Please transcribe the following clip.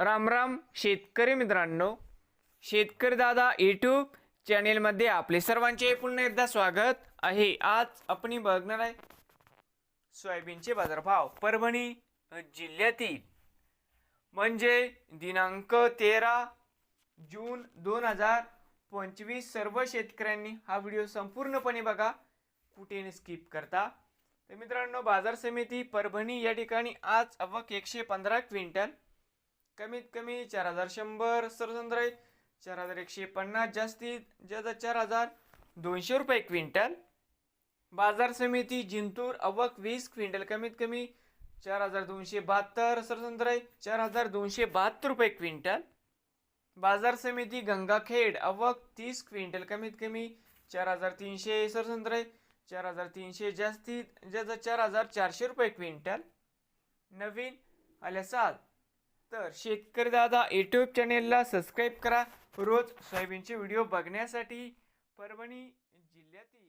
राम राम शेतकरी मित्रांनो. शेतकरी दादा यूट्यूब चॅनेलमध्ये आपले सर्वांचे पुन्हा एकदा स्वागत आहे. आज आपण बघणार आहे सोयाबीनचे बाजारभाव परभणी जिल्ह्यातील. म्हणजे दिनांक तेरा जून दोन हजार पंचवीस सर्व शेतकऱ्यांनी हा व्हिडिओ संपूर्णपणे बघा. कुठे स्किप करता. तर मित्रांनो बाजार समिती परभणी या ठिकाणी आज अवक एकशे पंधरा क्विंटल कमीत कमी चार हजार शंभर सरसंद्र चार हजार एकशे पन्नास जास्तीत जास्त चार हजार दोनशे रुपये क्विंटल. बाजार समिती जिंतूर अवक वीस क्विंटल कमीत कमी चार हजार दोनशे बहात्तर सरसंद्र चार हजार दोनशे बहात्तर रुपये क्विंटल. बाजार समिती गंगाखेड अवक तीस क्विंटल कमीत कमी चार हजार तीनशे सरसंद्र चार हजार तीनशे जास्तीत जास्त चार हजार चारशे रुपये क्विंटल. नवीन आल्या सात तर शेतकरी दादा यूट्यूब चॅनेलला सबस्क्राईब करा. रोज सोयाबीनचे व्हिडिओ बघण्यासाठी परभणी जिल्ह्यातील